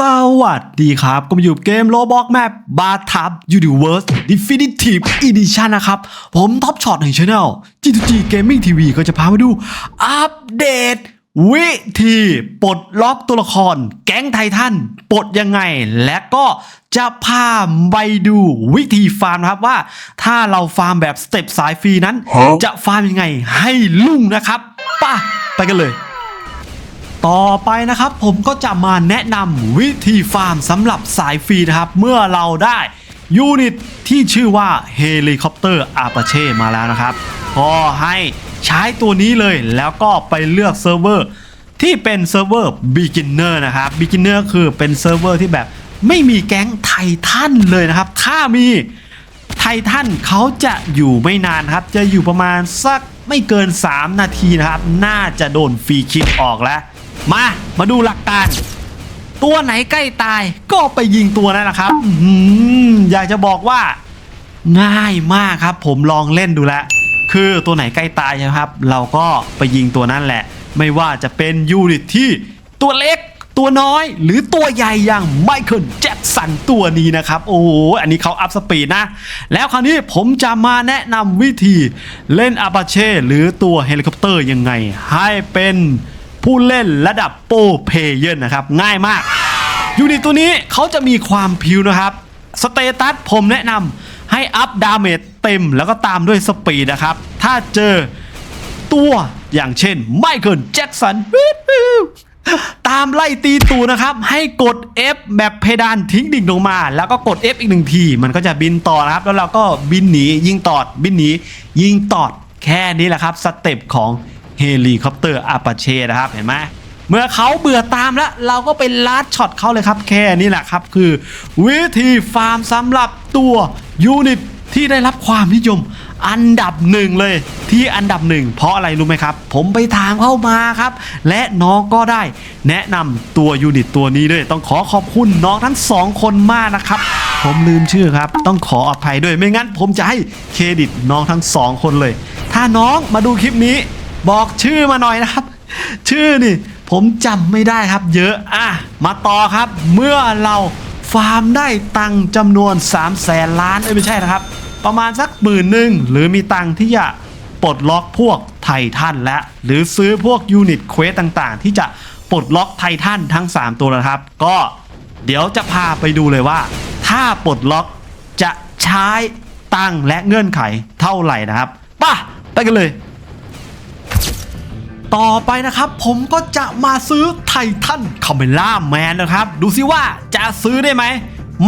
สวัสดีครับ ก็มาอยู่กับเกมโลบอกแมปบาทับ Universe Definitive Edition นะครับ ผมท็อปช็อตแห่งช anel G2G Gaming TV ก็จะพามาดู อัปเดต วิธีปลดล็อกตัวละคร แก๊งไททันปลดยังไง และก็จะพาไปดูวิธีฟาร์มนะครับว่า ถ้าเราฟาร์มแบบสเต็ปสายฟรีนั้น จะฟาร์มยังไงให้ลุ่งนะครับไป่ะไปกันเลย ต่อไปนะครับผมก็จะมาแนะนำวิธีฟาร์มสำหรับสายฟรีนะครับ เมื่อเราได้ยูนิตที่ชื่อว่าเฮลิคอปเตอร์อาปาเช่มาแล้วนะครับ ก็ให้ใช้ตัวนี้เลยแล้วก็ไปเลือกเซิร์ฟเวอร์ที่เป็นเซิร์ฟเวอร์ beginner นะครับ beginner คือเป็นเซิร์ฟเวอร์ที่แบบไม่มีแก๊งไททันเลยนะครับ ถ้ามีไททันเขาจะอยู่ไม่นานครับ จะอยู่ประมาณสักไม่เกิน 3 นาทีนะครับ น่าจะโดนฟรีคิกออกแล้ว มา มาดูหลักการ ตัวไหนใกล้ตาย ก็ไปยิงตัวนั่นแหละครับอยากจะบอกว่า ง่ายมากครับ ผมลองเล่นดูแล้วคือตัวไหนใกล้ตายใช่ไหมครับ เราก็ไปยิงตัวนั่นแหละ ไม่ว่าจะเป็นยูนิตที่ตัวเล็กตัวน้อยหรือตัวใหญ่อย่างไมเคิลแจ็คสันตัวนี้นะครับ โอ้โห อันนี้เขาอัพสปีดนะ แล้วคราวนี้ผมจะมาแนะนำวิธีเล่นอาปาเช่หรือตัวเฮลิคอปเตอร์ยังไง ให้เป็น ผู้เล่นระดับโปรเพเยอร์นะครับ ง่ายมาก ยูนิตตัวนี้เขาจะมีความพิวนะครับ สเตตัสผมแนะนำให้อัพดาเมจเต็มแล้วก็ตามด้วยสปีดนะครับ ถ้าเจอตัวอย่างเช่นไมเคิลแจ็คสันตามไล่ตีตูนะครับ ให้กด F แบบเพดานทิ้งดิ่งลงมา แล้วก็กด F อีกหนึ่งที มันก็จะบินต่อนะครับ แล้วเราก็บินหนียิงตอด บินหนียิงตอดแค่นี้แหละครับ สเต็ปของ เฮลิคอปเตอร์อาปาเช่นะครับ เห็นไหมเมื่อเขาเบื่อตามแล้ว เราก็ไปลัดช็อตเขาเลยครับ แค่นี้แหละครับ คือ วิธีฟาร์มสำหรับตัวยูนิตที่ได้รับความนิยมอันดับหนึ่งเลยที่อันดับหนึ่งเพราะอะไรรู้ไหมครับ ผมไปถามเข้ามาครับ และน้องก็ได้แนะนำตัวยูนิตตัวนี้ด้วย ต้องขอขอบคุณน้องทั้งสองคนมากนะครับ ผมลืมชื่อครับ ต้องขออภัยด้วยไม่งั้น ผมจะให้เครดิตน้องทั้งสองคนเลย ถ้าน้องมาดูคลิปนี้ บอกชื่อมาหน่อยนะครับ ชื่อนี่ผมจำไม่ได้ครับ เยอะอะมาต่อครับ เมื่อเราฟาร์มได้ตังจำนวน3 0 0แสนล้านเอ้ยไม่ใช่นะครับ ประมาณสักหมื่นหนึ่งหรือมีตังที่จะปลดล็อกพวกไททันและ หรือซื้อพวกยูนิตเควสต่างๆ ที่จะปลดล็อกไททันทั้ง 3 ตัวนะครับ ก็เดี๋ยวจะพาไปดูเลยว่า ถ้าปลดล็อกจะใช้ตังและเงื่อนไขเท่าไหร่นะครับไป่ะไปกันเลย ต่อไปนะครับ ผมก็จะมาซื้อไททันคาเมล่าแมนนะครับ ดูซิว่าจะซื้อได้ไหม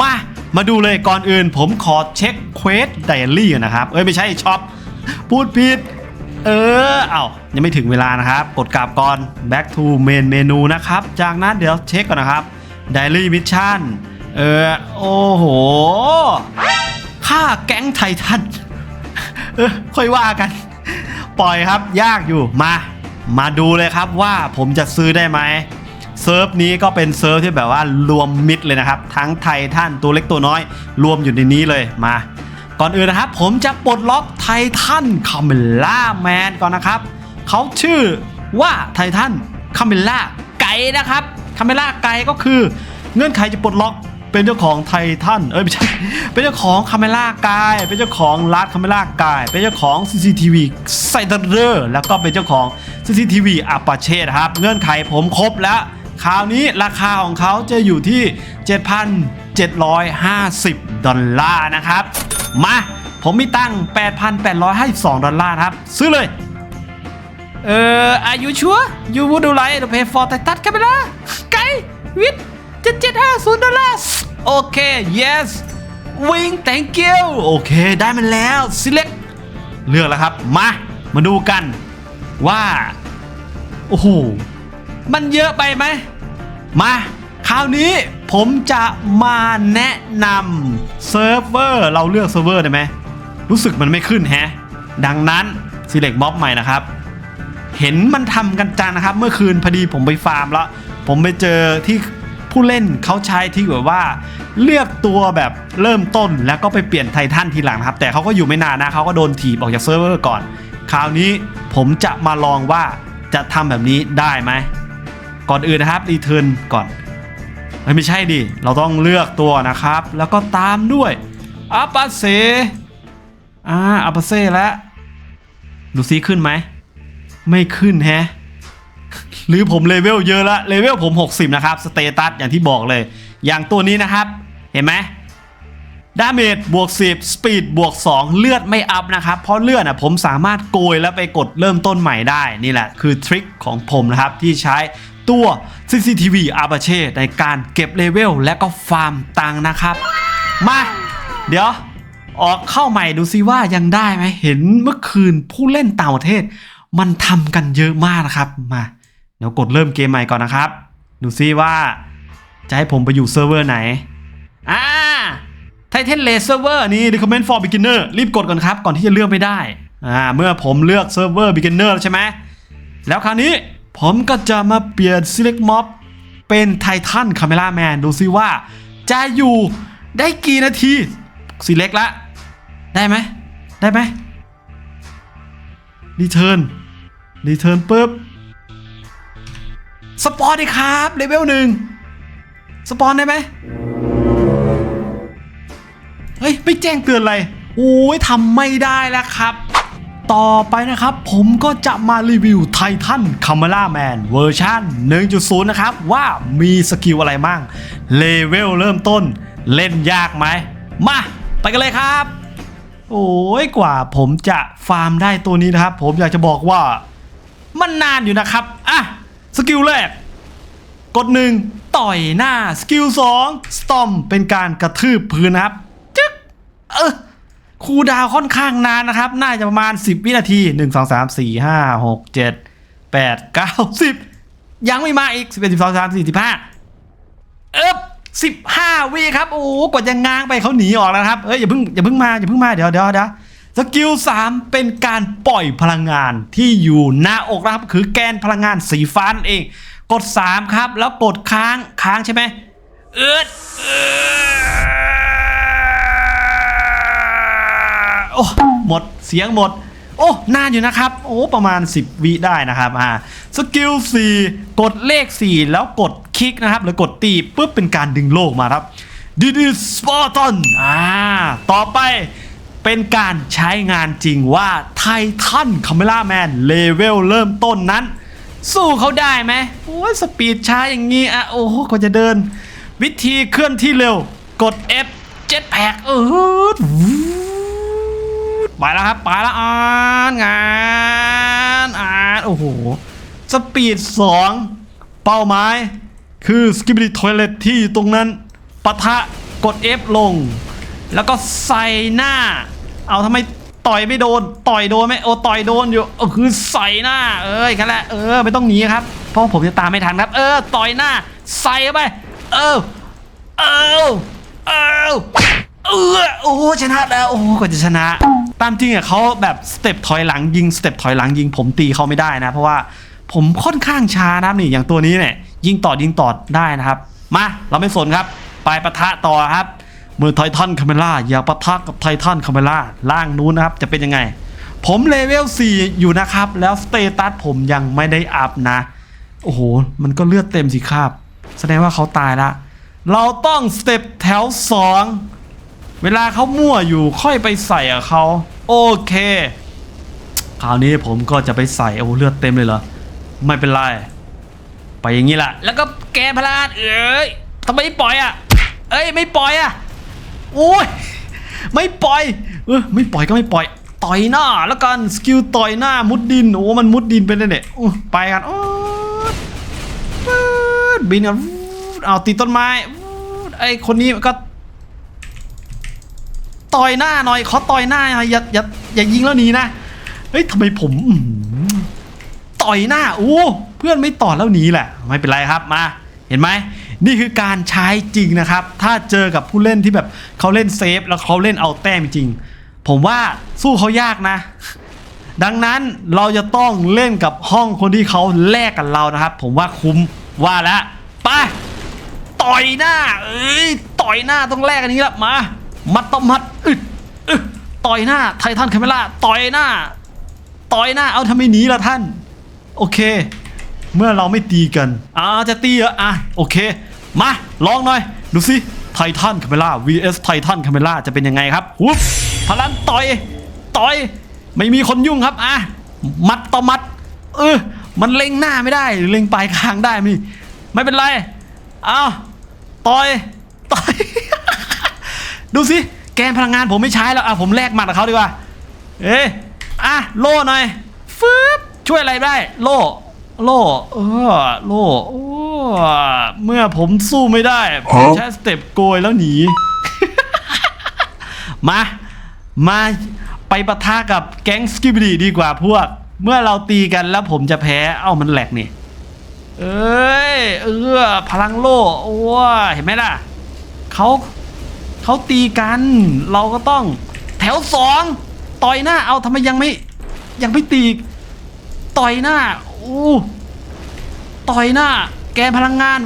มา มาดูเลยก่อนอื่น ผมขอเช็คเควสไดอารี่นนะครับ เอ้ยไม่ใช่ช็อป พูดผิด เออ เอา้ายังไม่ถึงเวลานะครับ กดกลับก่อน back to main menu นะครับ จากนั้นเดี๋ยวเช็คก่อนนะครับ daily mission เออ โอ้โหค่าแก๊งไททัน เออ ค่อยว่ากัน ปล่อยครับ ยากอยู่ มา มาดูเลยครับว่าผมจะซื้อได้ไหมเซิร์ฟนี้ก็เป็นเซิร์ฟที่แบบว่ารวมมิดเลยนะครับ ทั้งไททันตัวเล็กตัวน้อย รวมอยู่ในนี้เลยมา ก่อนอื่นนะครับ ผมจะปลดล็อกไททันคาเมล่าแมนก่อนนะครับเขาชื่อว่าไททันคาเมล่าไก่นะครับคาเมล่าไก่ก็คือเงื่อนไขจะปลดล็อก เป็นเจ้าของไททันเอ้ยไม่ใช่เป็นเจ้าของคาเมล่ากาย เป็นเจ้าของลัดคาเมล่ากาย เป็นเจ้าของ CCTV ไซเดอร์แล้วก็เป็นเจ้าของ CCTV อาปาเช่ครับ เงื่อนไขผมครบแล้ว คราวนี้ราคาของเขาจะอยู่ที่ 7,750 ดอลลาร์นะครับ มาผมมีตั้ง 8,852 ดอลลาร์ครับ ซื้อเลย เอ่อ are you sure you would like to pay for Titan Camera ไกวิท 7750 ดอลลาร์โอเค yes wing thank you โอเค ได้มันแล้ว select เลือกแล้วครับ มา มาดูกันว่า โอ้โห มันเยอะไปไหม มา คราวนี้ผมจะมาแนะนำเซิร์ฟเวอร์ เราเลือกเซิร์ฟเวอร์ได้ไหม รู้สึกมันไม่ขึ้นแฮะ ดังนั้น select mob ใหม่นะครับเห็นมันทำกันจังนะครับ เมื่อคืนพอดีผมไปฟาร์มแล้ว ผมไปเจอที่ ผู้เล่นเขาใช้ที่แบบว่า เลือกตัวแบบเริ่มต้นแล้วก็ไปเปลี่ยนไททันทีหลังนะครับ แต่เขาก็อยู่ไม่นานนะเขาก็โดนถีบออกจากเซิร์ฟเวอร์ก่อน คราวนี้ผมจะมาลองว่าจะทำแบบนี้ได้ไหม ก่อนอื่นนะครับรีเทิร์นก่อนไม่ใช่ดิ เราต้องเลือกตัวนะครับ แล้วก็ตามด้วยอาปาเซอ่าอาปเซแล้วดูซิขึ้นไหม ไม่ขึ้นแฮะ หรือผมเลเวลเยอะละเลเวลผม 60 นะครับ สเตตัสอย่างที่บอกเลย อย่างตัวนี้นะครับ เห็นไหมดาเมจบวก 10 สปีดบวก 2 เลือดไม่อัพนะครับ เพราะเลือดอะผมสามารถโกยแล้วไปกดเริ่มต้นใหม่ได้นี่แหละ คือทริคของผมนะครับ ที่ใช้ตัว CCTV a p a c h e ในการเก็บเลเวลและก็ฟาร์มตังค์นะครับ มา เดี๋ยว ออกเข้าใหม่ดูซิว่ายังได้ไหมเห็นเมื่อคืนผู้เล่นต่างประเทศ มันทำกันเยอะมากนะครับมา ดี๋ยวกดเริ่มเกมใหม่ก่อนนะครับ ดูซิว่าจะให้ผมไปอยู่เซิร์ฟเวอร์ไหน อ่าไทเทนเลเซอร์เวอร์นี่ recommend for beginner รีบกดก่อนครับ ก่อนที่จะเลือกไม่ได้ อ่า เมื่อผมเลือกเซิร์ฟเวอร์ beginner ใช่ไหม แล้วคราวนี้ผมก็จะมาเปลี่ยน select mob เป็นไททันคาเมล่าแมนดูซิว่า จะอยู่ได้กี่นาที select ละ ได้ไหม ได้ไหมรีเทิร์นรีเทิร์นปุ๊บ สปอนดีครับเลเวลหนึ่งสปอนได้ไหมเฮ้ยไม่แจ้งเตือนอะไรโอ้ยทำไม่ได้แล้วครับ ต่อไปนะครับผมก็จะมารีวิวไททันคา m ม r ่าแมนเวอร์ชัน1.0 นะครับ ว่ามีสกิลอะไรบ้างเลเวลเริ่มต้น เล่นยากไหม มา ไปกันเลยครับ โอ้ยกว่าผมจะฟาร์มได้ตัวนี้นะครับ ผมอยากจะบอกว่ามันนานอยู่นะครับ อะ สกิลแรก กดหนึ่งต่อยหน้า สกิลสองสตอมเป็นการกระทืบพื้นนะครับจึ๊กเออคูดาวค่อนข้างนานนะครับ น่าจะประมาณ 10 วินาที 1 2 3 4 5 6 7 8 9 10 ยังไม่มาอีก 11 12 13 14 15เอ๊บสิบห้าวิครับ โอ้กว่าจะง้างไปเขาหนีออกแล้วนะครับ เอ้ยอย่าเพิ่งอย่าเพิ่งมาอย่าเพิ่งมาเดี๋ยวเดี๋ยวเดี๋ยว สกิลสามเป็นการปล่อยพลังงานที่อยู่หน้าอกนะครับ คือแกนพลังงานสีฟ้านเอง กด 3 ครับ แล้วกดค้างค้างใช่ไหมเอิดเอิดโอ้หมดเสียงหมด โอ้นานอยู่นะครับ โอ้ประมาณ 10 วิได้นะครับอ่าสกิล 4 กดเลข 4 แล้วกดคลิกนะครับ หรือกดตีปุ๊บเป็นการดึงโลกมาครับดิดิสปอร์ตันอ่าต่อไป เป็นการใช้งานจริงว่าไททันคาเมล่าแมนเลเวลเริ่มต้นนั้น สู้เขาได้ไหมโอ้ยสปีดช้าอย่างงี้อะโอ้โหกว่าจะเดิน วิธีเคลื่อนที่เร็วกด F เจ็ตแพกเออไปแล้วครับไปแล้วอ่านงานอ่านโอ้โหสปีด 2 เป้าหมาย คือสกิบ i ิทอยเลทที่อยู่ตรงนั้นปะทะกด F ลง แล้วก็ใส่หน้า เอาทำไมต่อยไม่โดน ต่อยโดนไหมโอ้ต่อยโดนอยู่เออคือใส่หน้า เอ้ยกันแหละเออไม่ต้องหนีครับเพราะผมจะตามไม่ทันครับ เออต่อยหน้า ใส่ไป เออเออเออเออโอ้ชนะแล้วโอ้กว่าจะชนะ ตามจริงอะเขาแบบสเต็ปถอยหลังยิงสเต็ปถอยหลังยิงผมตีเขาไม่ได้นะ เพราะว่าผมค่อนข้างช้านะนี่อย่างตัวนี้เนี่ยยิงต่อยิงต่อได้นะครับ มาเราไม่สนครับ ไปปะทะต่อครับ มือไททันคาเมล่าอย่าปะทะกับไททันคาเมล่าล่างนู้นนะครับ จะเป็นยังไง ผมเลเวล 4 อยู่นะครับ แล้วสเตตัสผมยังไม่ได้อัพนะ โอ้โห มันก็เลือดเต็มสิครับ แสดงว่าเขาตายละ เราต้องสเต็ปแถว 2 เวลาเขามั่วอยู่ค่อยไปใส่กับเขาโอเคคราวนี้ผมก็จะไปใส่โอ้เลือดเต็มเลยเหรอ ไม่เป็นไร ไปอย่างนี้แหละแล้วก็แกพลาดเอ้ยทำไมไม่ปล่อยอะ เอ้ยไม่ปล่อยอะ โอ้ยไม่ปล่อยเออไม่ปล่อยก็ไม่ปล่อย ต่อยหน้าแล้วกันสกิลต่อยหน้ามุดดินโอ้มันมุดดินไปเลยเนี่ยอู้ไปกันโอ้บินกันเอาติดต้นไม้ไอคนนี้ก็ ต่อยหน้าหน่อยขอต่อยหน้าหน่อยอย่าอย่าอย่ายิงแล้วหนีนะเฮ้ยทำไมผมต่อยหน้าโอ้เพื่อนไม่ต่อแล้วหนีแหละ ไม่เป็นไรครับมา เห็นไหม นี่คือการใช้จริงนะครับ ถ้าเจอกับผู้เล่นที่แบบเขาเล่นเซฟแล้วเขาเล่นเอาแต้มจริง ผมว่าสู้เขายากนะ ดังนั้นเราจะต้องเล่นกับห้องคนที่เขาแลกกับเรานะครับ ผมว่าคุ้มว่าแล้วไปต่อยหน้า เอ้ยต่อยหน้าต้องแลกอันนี้ละมา มัดต่อมัดอึดอึดต่อยหน้าไททันคาเมล่าต่อยหน้า ต่อยหน้าเอาทำไมหนีล่ะท่าน โอเค เมื่อเราไม่ตีกันอ่าจะตีเหรออะโอเค มา ลองหน่อย ดูสิไททันคาเมล่า vs ไททันคาเมล่าจะเป็นยังไงครับหุบพลันต่อย ต่อย ไม่มีคนยุ่งครับอะมัดต่อมัด เออ มันเล็งหน้าไม่ได้หรือเล็งปลายคางได้มั้ยไม่เป็นไร เอาต่อย ต่อย ดูสิ แกนพลังงานผมไม่ใช้แล้วอะผมแลกหมัดกับเขาดีกว่า เอ้ยอะ โล่หน่อยฟืบช่วยอะไรได้ โล่ โล่เออโล่โอ้เมื่อผมสู้ไม่ได้ผมใช้สเต็ปโกยแล้วหนี มา มาไปปะทะกับแก๊งสกิบดีดีกว่าพวก เมื่อเราตีกันแล้วผมจะแพ้เอ้ามันแหลกนี่เอ้ยเออพลังโล่โอ้ยเห็นไหมล่ะเขาเขาตีกัน เราก็ต้องแถวสองต่อยหน้าเอาทำไมยังไม่ยังไม่ตีอีกต่อยหน้า อู้ต่อยหน้า แกนพลังงาน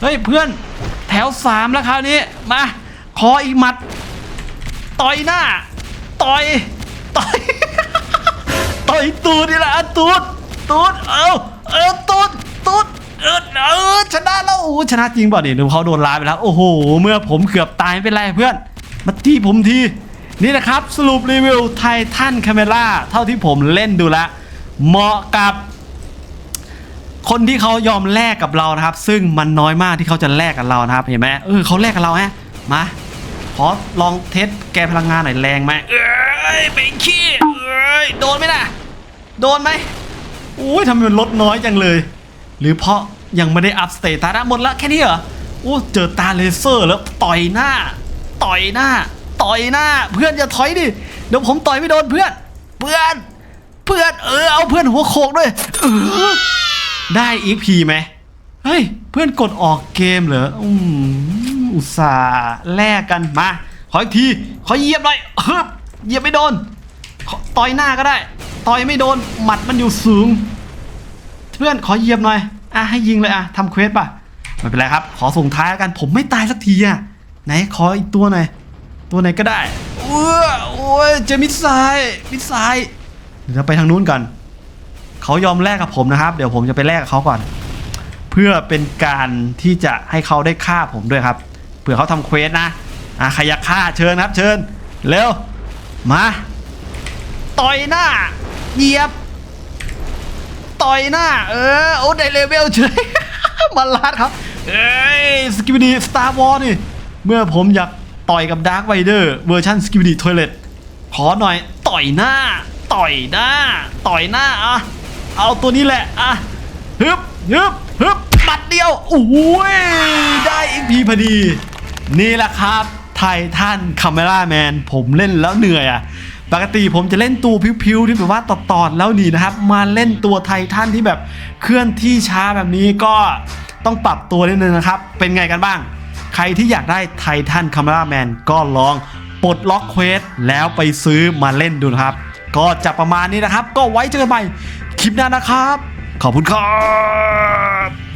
เฮ้ยเพื่อน แถวสามแล้วคราวนี้ มา ขออีกหมัด ต่อยหน้า ต่อย ต่อย ต่อยตูดนี่แหละตูด ตูด เอาเออตูด ตูด เออเออชนะแล้วโอ้ชนะจริงป่ะเนี่ยดูเขาโดนลายไปแล้ว โอ้โห เมื่อผมเกือบตายไม่เป็นไรเพื่อน มาที่ผมที นี่นะครับ สรุปรีวิวไททันคาเมล่าเท่าที่ผมเล่นดูแล้วเหมาะกับคนที่เขายอมแลกกับเรานะครับ ซึ่งมันน้อยมากที่เขาจะแลกกับเรานะครับ เห็นไหมเออเขาแลกกับเราฮะมาขอลองเทสแกพลังงานหน่อยแรงไหมเอ้ยเป็นขี้เอ้ยโดนไหมล่ะ โดนไหมโอ้ยทำไมมันลดน้อยจังเลย หรือเพราะยังไม่ได้อัพสเตตัสหมดละแค่นี้เหรอโอ้เจอตาเลเซอร์แล้วต่อยหน้า ต่อยหน้า ต่อยหน้า เพื่อนอย่าถอยดิเดี๋ยวผมต่อยไม่โดนเพื่อน เพื่อน เพื่อนเออเอาเพื่อนหัวโขกด้วยเออได้อีกพีไหมเฮ้ยเพื่อนกดออกเกมเหรออืมอุตส่าห์แลกกันมาขออีกทีขอเหยียบหน่อยฮึบเหยียบไม่โดนขอต่อยหน้าก็ได้ ต่อยไม่โดนหมัดมันอยู่สูง เพื่อนขอเหยียบหน่อยอะให้ยิงเลยอะทำเควสป่ะไม่เป็นไรครับ ขอส่งท้ายแล้วกันผมไม่ตายสักทีอะไหนขออีกตัวหน่อย ตัวไหนก็ได้เออโอ้ยเจอมิสไซล์มิสไซล์เดี๋ยวเราไปทางนู้นกันเขายอมแลกกับผมนะครับ เดี๋ยวผมจะไปแลกกับเขาก่อน เพื่อเป็นการที่จะให้เขาได้ฆ่าผมด้วยครับเผื่อเขาทำเควสนะอะใครอยากฆ่าเชิญครับ เชิญเร็วมาต่อยหน้าเหยียบ ต่อยหน้า เออโอ้ได้เลเวลเฉยมาลาดครับ เอ้ยสกิปดีสตาร์วอลนี่ เมื่อผมอยาก ต่อยกับดาร์คไวเดอร์เวอร์ชันสกิปดีทอยเลตขอหน่อยต่อยหน้า ต่อยหน้า ต่อยหน้าอะเอาตัวนี้แหละอะฮึบฮึบฮึบปัดเดียวโอ้ยได้อีกพีพอดี นี่แหละครับไททันคาเมล่าแมนผมเล่นแล้วเหนื่อยอะปกติผมจะเล่นตัวพิวๆที่แบบว่าตอดๆแล้วนี่นะครับ มาเล่นตัวไททันที่แบบเคลื่อนที่ช้าแบบนี้ก็ต้องปรับตัวนิดนึงนะครับ เป็นไงกันบ้าง ใครที่อยากได้ไททันคาเมราแมนก็ลองปลดล็อกเควสแล้วไปซื้อมาเล่นดูนะครับ ก็จะประมาณนี้นะครับ ก็ไว้เจอกันใหม่คลิปหน้านะครับ ขอบคุณครับ